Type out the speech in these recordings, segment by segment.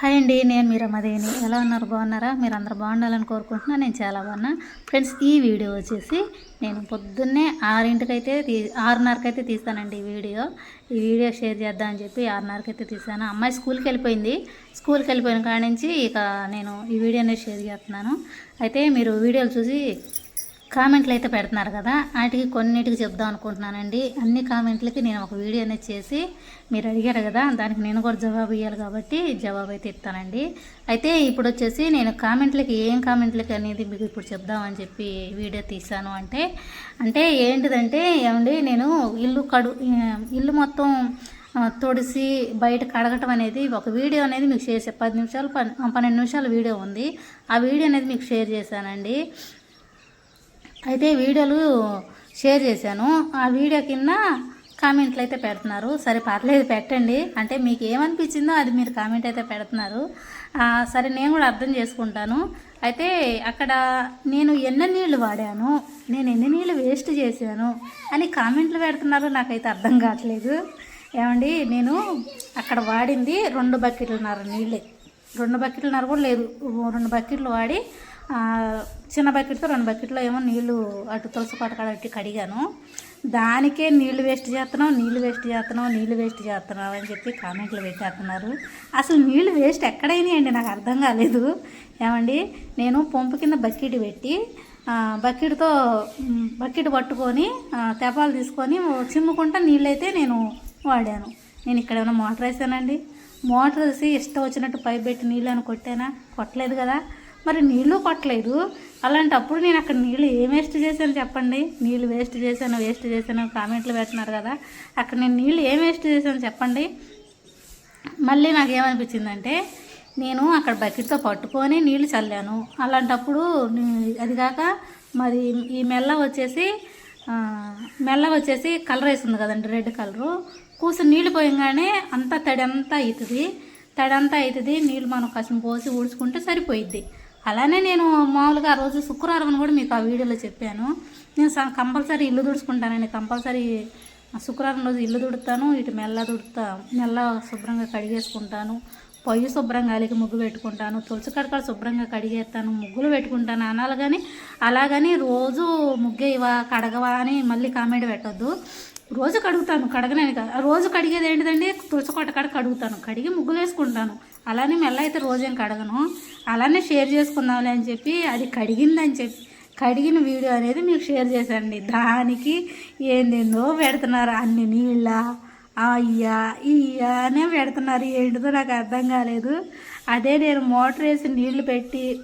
Hi అండి నేను మీరు అమ్మదేని ఎలా ఉన్నారు? బాగున్నారా? మీరు అందరు బాగుండాలని కోరుకుంటున్నా. నేను చాలా బాగున్నా. ఫ్రెండ్స్ ఈ వీడియో వచ్చేసి నేను పొద్దున్నే ఆరింటికైతే తీ ఆరున్నరకైతే తీస్తానండి ఈ వీడియో. ఈ వీడియో షేర్ చేద్దాం అని చెప్పి ఆరున్నరకైతే తీసాను అమ్మాయి స్కూల్కి వెళ్ళిపోయింది. స్కూల్కి వెళ్ళిపోయిన కాడ నుంచి ఇక నేను ఈ వీడియో అనేది షేర్ చేస్తున్నాను. అయితే మీరు వీడియోలు చూసి కామెంట్లు అయితే పెడుతున్నారు కదా వాటికి కొన్నిటికి చెప్దాం అనుకుంటున్నానండి. అన్ని కామెంట్లకి నేను ఒక వీడియో అనేది చేసి మీరు అడిగారు కదా దానికి నేను కూడా జవాబు ఇవ్వాలి కాబట్టి జవాబు అయితే ఇస్తానండి. అయితే ఇప్పుడు వచ్చేసి నేను కామెంట్లకి ఏం కామెంట్లకి అనేది మీకు ఇప్పుడు చెప్దామని చెప్పి వీడియో తీశాను అంటే అంటే ఏంటిదంటే ఏమండి నేను ఇల్లు కడు ఇల్లు మొత్తం తొడిసి తుడిసి బయట కడగటం అనేది ఒక వీడియో అనేది మీకు షేర్ చే- పది నిమిషాలు పన్నెండు నిమిషాల వీడియో ఉంది. ఆ వీడియో అనేది మీకు షేర్ చేశానండి. అయితే వీడియోలు షేర్ చేశాను. ఆ వీడియో కింద కామెంట్లు అయితే పెడుతున్నారు. సరే పర్లేదు పెట్టండి. అంటే మీకు ఏమనిపించిందో అది మీరు కామెంట్ అయితే పెడుతున్నారు. సరే నేను కూడా అర్థం చేసుకుంటాను. అయితే అక్కడ నేను ఎన్ని నీళ్ళు వాడాను నేను ఎన్ని నీళ్ళు వేస్ట్ చేశాను అని కామెంట్లు పెడుతున్నారు. నాకైతే అర్థం కావట్లేదు. ఏమండి నేను అక్కడ వాడింది రెండు బకెట్లున్నర నీళ్ళే. రెండు బకెట్లున్నర కూడా లేదు. రెండు బకెట్లు వాడి చిన్న బకెట్తో రెండు బకెట్లో ఏమో నీళ్ళు అటు తులసి పట్టకాడట్టి కడిగాను. దానికే నీళ్ళు వేస్ట్ చేస్తున్నావు నీళ్ళు వేస్ట్ చేస్తున్నావు నీళ్ళు వేస్ట్ చేస్తున్నావు అని చెప్పి కామెంట్లు పెట్టేస్తున్నారు. అసలు నీళ్ళు వేస్ట్ ఎక్కడైనాయండి? నాకు అర్థం కాలేదు. ఏమండి? నేను పంపు కింద బకెట్ పెట్టి బకెట్తో బకెట్ పట్టుకొని తెపాలు తీసుకొని చిమ్ముకుంటా నీళ్ళైతే నేను వాడాను. నేను ఇక్కడ ఏమైనా మోటార్ వేసానండి? మోటార్ వేసి ఇష్టం వచ్చినట్టు పైప్ పెట్టి నీళ్ళు అని కొట్టానా? కొట్టలేదు కదా. మరి నీళ్ళు కొట్టలేదు. అలాంటప్పుడు నేను అక్కడ నీళ్ళు ఏం వేస్ట్ చేశాను చెప్పండి? నీళ్ళు వేస్ట్ చేశాను వేస్ట్ చేశాను కామెంట్లు పెడుతున్నారు కదా. అక్కడ నేను నీళ్ళు ఏం వేస్ట్ చేశాను చెప్పండి? మళ్ళీ నాకు ఏమనిపించిందంటే నేను అక్కడ బకెట్తో పట్టుకొని నీళ్ళు చల్లాను. అలాంటప్పుడు అది కాక మరి ఈ మెల్ల వచ్చేసి మెల్ల వచ్చేసి కలర్ వేసింది కదండి రెడ్ కలరు. కూర్చొని నీళ్ళు పోయంగానే అంతా తడి అంతా అవుతుంది తడంతా అవుతుంది నీళ్ళు మనం కసం పోసి ఊడ్చుకుంటే సరిపోయిద్ది. అలానే నేను మామూలుగా ఆ రోజు శుక్రవారం అని కూడా మీకు ఆ వీడియోలో చెప్పాను. నేను కంపల్సరీ ఇల్లు తుడుచుకుంటానండి. కంపల్సరీ శుక్రవారం రోజు ఇల్లు తుడుతాను ఇటు మెల్ల దుడుతా మెల్ల శుభ్రంగా కడిగేసుకుంటాను పొయ్యి శుభ్రంగా అలికి ముగ్గు పెట్టుకుంటాను తులసి కడకలు శుభ్రంగా కడిగేస్తాను ముగ్గులు పెట్టుకుంటాను అనాలి కానీ అలాగని రోజు ముగ్గేవా కడగవా అని మళ్ళీ కామెంట్ పెట్టద్దు. రోజు కడుగుతాను కడగనని కాదు. రోజు కడిగేది ఏంటిదండి? తులసకొట్ట కాడ కడుగుతాను. కడిగి ముగ్గులు వేసుకుంటాను. అలానే మెల్ల అయితే రోజేం కడగను. అలానే షేర్ చేసుకుందాంలే అని చెప్పి అది కడిగిందని చెప్పి కడిగిన వీడియో అనేది మీకు షేర్ చేశానండి. దానికి ఏందేందో పెడుతున్నారు. అన్ని నీళ్ళ అయ్యా ఇయ్యా అనే పెడుతున్నారు. ఏంటిదో నాకు అర్థం కాలేదు. అదే నేను మోటార్ వేసి నీళ్ళు పెట్టి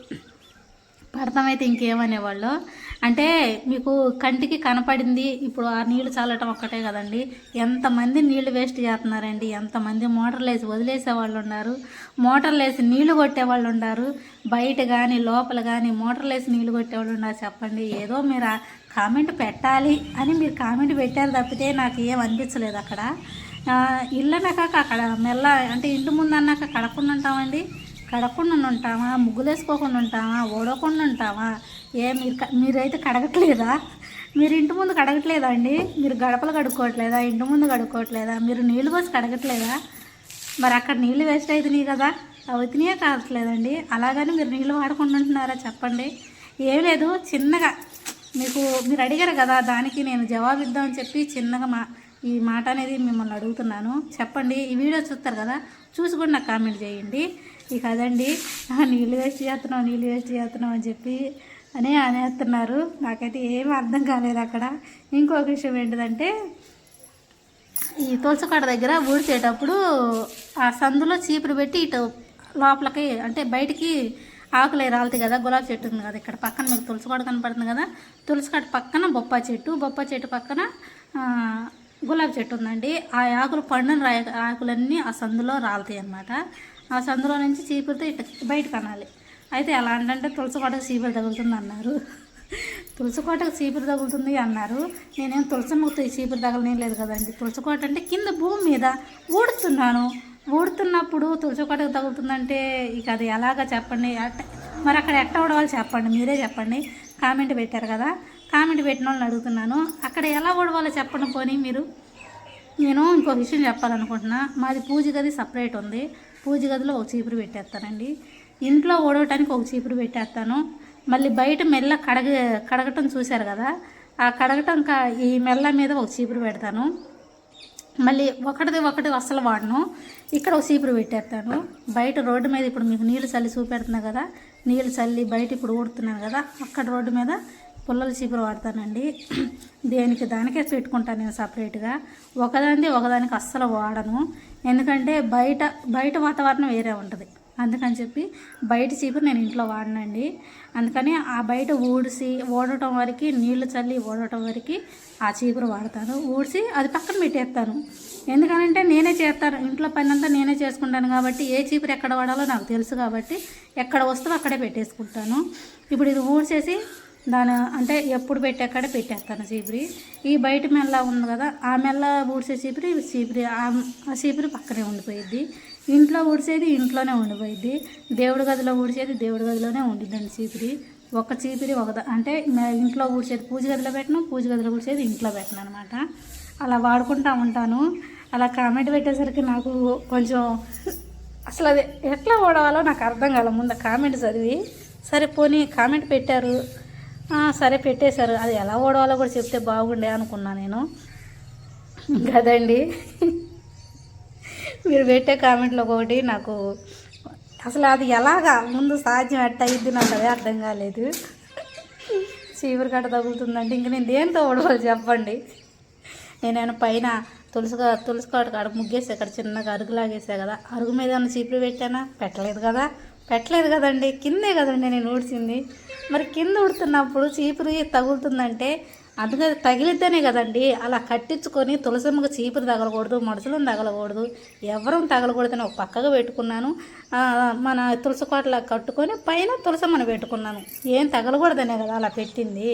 పడతామైతే ఇంకేమనేవాళ్ళు. అంటే మీకు కంటికి కనపడింది ఇప్పుడు ఆ నీళ్ళు చల్లటం ఒక్కటే కదండి. ఎంతమంది నీళ్ళు వేస్ట్ చేస్తున్నారండి ఎంతమంది మోటార్లు వేసి వదిలేసే వాళ్ళు ఉన్నారు మోటార్లు వేసి నీళ్ళు కొట్టే వాళ్ళు ఉన్నారు బయట కానీ లోపల కానీ మోటార్లు వేసి నీళ్ళు కొట్టేవాళ్ళు ఉన్నారు చెప్పండి. ఏదో మీరు కామెంట్ పెట్టాలి అని మీరు కామెంట్ పెట్టారు తప్పితే నాకు ఏం అనిపించలేదు అక్కడ. ఆ, ఇల్లు అన్నాక అక్కడ మెల్ల అంటే ఇంటి ముందు అన్నాక కడకుండా ఉంటామండి. కడగకుండా ఉంటామా ముగ్గులేసుకోకుండా ఉంటామా ఓడకుండా ఉంటామా ఏ మీరు మీరైతే కడగట్లేదా? మీరు ఇంటి ముందు కడగట్లేదా అండి? మీరు గడపలు కడుక్కోవట్లేదా? ఇంటి ముందు కడుక్కోవట్లేదా? మీరు నీళ్ళు పోసి కడగట్లేదా? మరి అక్కడ నీళ్ళు వేస్ట్ అవుతున్నాయి కదా? అవుతున్నాయే కావట్లేదండి. అలాగని మీరు నీళ్ళు వాడకుండా ఉంటున్నారా చెప్పండి? ఏం లేదు చిన్నగా మీకు మీరు అడిగారు కదా దానికి నేను జవాబు ఇద్దామని చెప్పి చిన్నగా మా ఈ మాట అనేది మిమ్మల్ని అడుగుతున్నాను. చెప్పండి ఈ వీడియో చూస్తారు కదా? చూసి కూడా నాకు కామెంట్ చేయండి. ఇక అదండి నీళ్ళు వేస్ట్ చేస్తున్నావు నీళ్ళు వేస్ట్ చేస్తున్నావు అని చెప్పి అని అనేస్తున్నారు. నాకైతే ఏం అర్థం కాలేదు అక్కడ. ఇంకొక విషయం ఏంటిదంటే ఈ తులసికాడ దగ్గర ఊడ్చేటప్పుడు ఆ సందులో చీపురు పెట్టి ఇటు లోపలికి అంటే బయటికి ఆకులే రాలుతాయి కదా గులాబీ చెట్టు ఉంది కదా ఇక్కడ పక్కన మీకు తులసికాడ కనపడుతుంది కదా తులసికాడ పక్కన బొప్పా చెట్టు బొప్పా చెట్టు పక్కన గులాబీ చెట్టు ఉందండి. ఆ ఆకులు పండిన రాయ ఆకులన్నీ ఆ సందులో రాలుతాయి అన్నమాట. ఆ సందులో నుంచి చీపురుతో ఇటు బయటకు అనాలి అయితే ఎలా అంటే తులసికోటకు చీపురు తగులుతుంది అన్నారు. తులసి కోటకు చీపురు తగులుతుంది అన్నారు. నేనేం తులసి ఈ చీపురు తగలనే లేదు కదండి. తులసి కోట అంటే కింద భూమి మీద ఊడుతున్నాను. ఊడుతున్నప్పుడు తులసి కోటకు తగులుతుందంటే ఇక అది ఎలాగా చెప్పండి? అట్ట- మరి అక్కడ ఎట్ట ఊడవాలి చెప్పండి. మీరే చెప్పండి. కామెంట్ పెట్టారు కదా. కామెంట్ పెట్టిన వాళ్ళని అడుగుతున్నాను. అక్కడ ఎలా ఊడవాలో చెప్పండి పోనీ మీరు. నేను ఇంకో విషయం చెప్పాలనుకుంటున్నా. మాది పూజ గది సపరేట్ ఉంది. పూజ గదిలో ఒక చీపురు పెట్టేస్తానండి. ఇంట్లో ఓడవటానికి ఒక చీపురు పెట్టేస్తాను. మళ్ళీ బయట మెల్ల కడగ కడగటం చూశారు కదా? ఆ కడగటం కా- ఈ మెల్ల మీద ఒక చీపురు పెడతాను. మళ్ళీ ఒకటిది ఒకటి అస్సలు వాడను. ఇక్కడ ఒక చీపురు పెట్టేస్తాను. బయట రోడ్డు మీద ఇప్పుడు మీకు నీళ్ళు చల్లి చూపెడుతున్నా కదా? నీళ్ళు చల్లి బయట ఇప్పుడు ఊడుతున్నాను కదా? అక్కడ రోడ్డు మీద పుల్లల చీపురు వాడతానండి. దేనికి దానికే పెట్టుకుంటాను నేను సపరేట్గా ఒకదానిది ఒకదానికి అస్సలు వాడను. ఎందుకంటే బయట బయట వాతావరణం వేరే ఉంటుంది. అందుకని చెప్పి బయట చీపురు నేను ఇంట్లో వాడనండి. అందుకని ఆ బయట ఊడిసి ఓడటం వరకు నీళ్ళు చల్లి ఓడటం వరకు ఆ చీపురు వాడతాను. ఊడిసి అది పక్కన పెట్టేస్తాను. ఎందుకనంటే నేనే చేస్తాను. ఇంట్లో పని అంతా నేనే చేసుకుంటాను కాబట్టి ఏ చీపురు ఎక్కడ వాడాలో నాకు తెలుసు కాబట్టి ఎక్కడ వస్తువు అక్కడే పెట్టేసుకుంటాను. ఇప్పుడు ఇది ఊడ్చేసి దాని అంటే ఎప్పుడు పెట్టాకడే పెట్టేస్తాను చీపురి. ఈ బయట మెల్ల ఉంది కదా ఆ మెల్ల ఊడ్చే చీపురి ఈ ఆ ఆ పక్కనే ఉండిపోయిద్ది. ఇంట్లో ఊడ్చేది ఇంట్లోనే ఉండిపోయిద్ది. దేవుడి గదిలో ఊడ్చేది దేవుడి గదిలోనే ఉండిద్దండి చీపురి. ఒక చీపిరి ఒక అంటే ఇంట్లో ఊడ్చేది పూజ గదిలో పెట్టను పూజ గదిలో ఊడ్చేది ఇంట్లో పెట్టను అనమాట అలా వాడుకుంటా ఉంటాను. అలా కామెంట్ పెట్టేసరికి నాకు కొంచెం అసలు అది ఎట్లా ఓడవాలో నాకు అర్థం కాల ముందు కామెంట్ చదివి. సరే పోనీ కామెంట్ పెట్టారు. సరే పెట్టేశారు. అది ఎలా ఓడవాలో కూడా చెప్తే బాగుండే అనుకున్నా నేను. కదండి? మీరు పెట్టే కామెంట్లో ఒకటి నాకు అసలు అది ఎలాగా ముందు సాధ్యం ఎట్ట అయ్యిద్ది నాకు అదే అర్థం కాలేదు. చీపురు కట్ట తగులుతుందంటే ఇంక నేను దేంతో ఓడవాలి చెప్పండి? నేనేమైనా పైన తులసిగా తులసి కాడ కాడ ముగ్గేసి అక్కడ చిన్నగా అరుగు లాగేసా కదా అరుగు మీద ఏమైనా చీపురు పెట్టానా? పెట్టలేదు కదా. పెట్టలేదు కదండి కిందే కదండి నేను ఊడ్చింది. మరి కింద ఉడుతున్నప్పుడు చీపురు తగులుతుందంటే అందుకే తగిలిద్దనే కదండి. అలా కట్టించుకొని తులసమ్మకు చీపురు తగలకూడదు మనుషులను తగలకూడదు ఎవరం తగలకూడదని ఒక పక్కగా పెట్టుకున్నాను. మన తులసి కోటలా కట్టుకొని పైన తులసమ్మను పెట్టుకున్నాను. ఏం తగలకూడదనే కదా అలా పెట్టింది.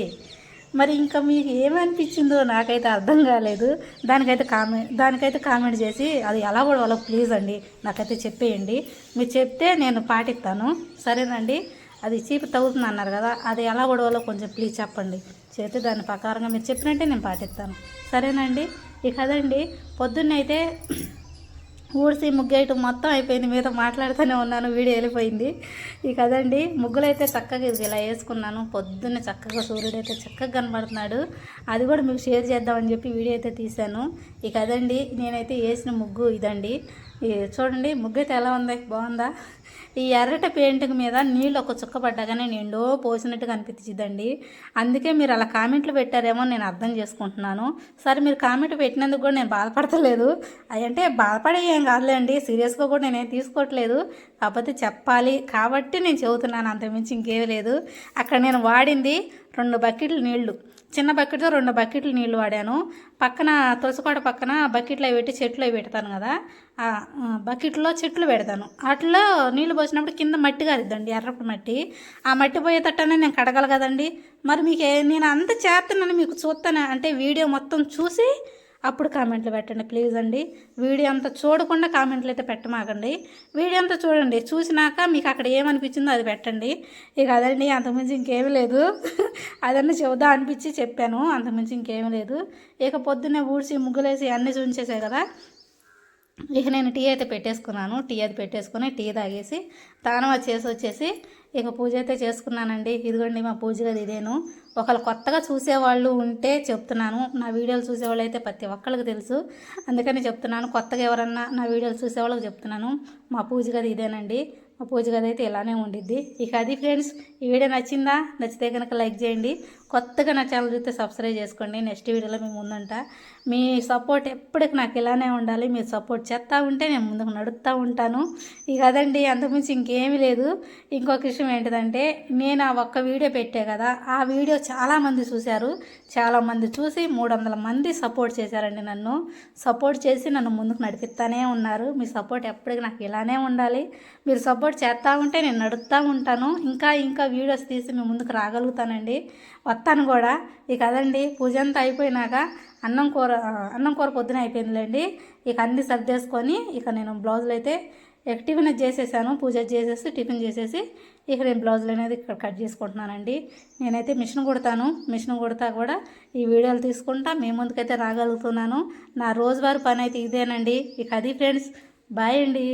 మరి ఇంకా మీకు ఏమనిపించిందో నాకైతే అర్థం కాలేదు. దానికైతే కామెంట్ దానికైతే కామెంట్ చేసి అది ఎలా కూడా వాళ్ళకి ప్లీజ్ అండి నాకైతే చెప్పేయండి. మీరు చెప్తే నేను పాటిస్తాను. సరేనండి? అది చీపు తగ్గుతుంది అన్నారు కదా అది ఎలా గొడవలో కొంచెం ప్లీజ్ చెప్పండి. చేస్తే దాని ప్రకారంగా మీరు చెప్పినట్టే నేను పాటిస్తాను. సరేనండి? ఇక అదండి. పొద్దున్నైతే ఊడిసి ముగ్గేయటం మొత్తం అయిపోయింది. మీతో మాట్లాడుతూనే ఉన్నాను. వీడియో వెళ్ళిపోయింది. ఇక అదండి. ముగ్గులు అయితే చక్కగా ఇది ఇలా వేసుకున్నాను. పొద్దున్నే చక్కగా సూర్యుడు అయితే చక్కగా కనబడుతున్నాడు. అది కూడా మీకు షేర్ చేద్దామని చెప్పి వీడియో అయితే తీశాను. ఇక అదండి. నేనైతే వేసిన ముగ్గు ఇదండి. ఈ చూడండి. ముగ్గు అయితే ఎలా ఉంది? బాగుందా? ఈ ఎర్రటి పెయింటింగ్ మీద నీళ్ళు ఒక చుక్క పడ్డాగానే నిండో పోసినట్టుగా అనిపించిందండి అందుకే మీరు అలా కామెంట్లు పెట్టారేమో నేను అర్థం చేసుకుంటున్నాను. సరే మీరు కామెంట్ పెట్టినందుకు కూడా నేను బాధపడతలేదు. అవి అంటే బాధపడే ఏం కాదులేండి. సీరియస్గా కూడా నేనేం తీసుకోవట్లేదు. కాకపోతే చెప్పాలి. కాబట్టి నేను చెబుతున్నాను అంతమించి ఇంకేమీ లేదు. అక్కడ నేను వాడింది రెండు బకెట్లు నీళ్ళు. చిన్న బకెట్తో రెండు బకెట్లు నీళ్ళు వాడాను. పక్కన తులసికోట పక్కన బకెట్లో అవి పెట్టి చెట్లు అవి పెడతాను కదా. ఆ బకెట్లో చెట్లు పెడతాను. వాటిలో నీళ్ళు పోసినప్పుడు కింద మట్టి కారిద్దండి ఎర్రపు మట్టి. ఆ మట్టి పోయేటట్టనే నేను కడగల కదండి. మరి మీకు నేను అంత చేస్తున్నాను మీకు చూస్తాను అంటే వీడియో మొత్తం చూసి అప్పుడు కామెంట్లు పెట్టండి ప్లీజ్ అండి. వీడియో అంతా చూడకుండా కామెంట్లు అయితే పెట్టమాకండి. వీడియో అంతా చూడండి. చూసినాక మీకు అక్కడ ఏమనిపించిందో అది పెట్టండి. ఇక అదండి అంతకుమించి ఇంకేమీ లేదు. అదన్నీ చెబుదా అనిపించి చెప్పాను అంతకుమించి ఇంకేమీ లేదు. ఇక పొద్దున్నే ఊడ్చి ముగ్గులేసి అన్నీ చూపించేసాయి కదా ఇక నేను టీ అయితే పెట్టేసుకున్నాను. టీ అయితే పెట్టేసుకొని టీ తాగేసి తానం చేసి వచ్చేసి ఇక పూజ అయితే చేసుకున్నానండి. ఇదిగోండి మా పూజ గది ఇదేను. ఒకళ్ళు కొత్తగా చూసేవాళ్ళు ఉంటే చెప్తున్నాను. నా వీడియోలు చూసేవాళ్ళు అయితే ప్రతి ఒక్కళ్ళకి తెలుసు. అందుకని చెప్తున్నాను. కొత్తగా ఎవరన్నా నా వీడియోలు చూసేవాళ్ళకి చెప్తున్నాను. మా పూజ గది ఇదేనండి. మా పూజ గది అయితే ఇలానే ఉండిద్ది. ఇక అది ఫ్రెండ్స్ ఈ వీడియో నచ్చిందా? నచ్చితే కనుక లైక్ చేయండి. కొత్తగా నా ఛానల్ చూస్తే సబ్స్క్రైబ్ చేసుకోండి. నెక్స్ట్ వీడియోలో మేము ముందుంటా. మీ సపోర్ట్ ఎప్పటికి నాకు ఇలానే ఉండాలి. మీరు సపోర్ట్ చేస్తూ ఉంటే నేను ముందుకు నడుస్తూ ఉంటాను. ఇక అదండి అంతకుమించి ఇంకేమీ లేదు. ఇంకొక విషయం ఏంటిదంటే నేను ఆ ఒక్క వీడియో పెట్టే కదా. ఆ వీడియో చాలామంది చూశారు. చాలామంది చూసి మూడు వందల మంది సపోర్ట్ చేశారండి నన్ను. సపోర్ట్ చేసి నన్ను ముందుకు నడిపిస్తానే ఉన్నారు. మీ సపోర్ట్ ఎప్పటికీ నాకు ఇలానే ఉండాలి. మీరు సపోర్ట్ చేస్తూ ఉంటే నేను నడుస్తూ ఉంటాను. ఇంకా ఇంకా వీడియోస్ తీసి మీ ముందుకు రాగలుగుతానండి. వస్తాను కూడా. ఇక అదండి పూజ అంతా అయిపోయినాక అన్నం కూర అన్నం కూర పొద్దున అయిపోయిందిలేండి. ఇక అన్ని సర్దేసుకొని ఇక నేను బ్లౌజులు అయితే ఇక టిఫిన్ చేసేసాను. పూజ చేసేసి టిఫిన్ చేసేసి ఇక నేను బ్లౌజులు అనేది ఇక్కడ కట్ చేసుకుంటున్నానండి. నేనైతే మిషన్ కుడతాను. మిషన్ కుడతా కూడా ఈ వీడియోలు తీసుకుంటా. మీ ముందుకైతే రాగలుగుతున్నాను. నా రోజువారి పని అయితే ఇదేనండి. ఇక అది ఫ్రెండ్స్ బాయ్ అండి.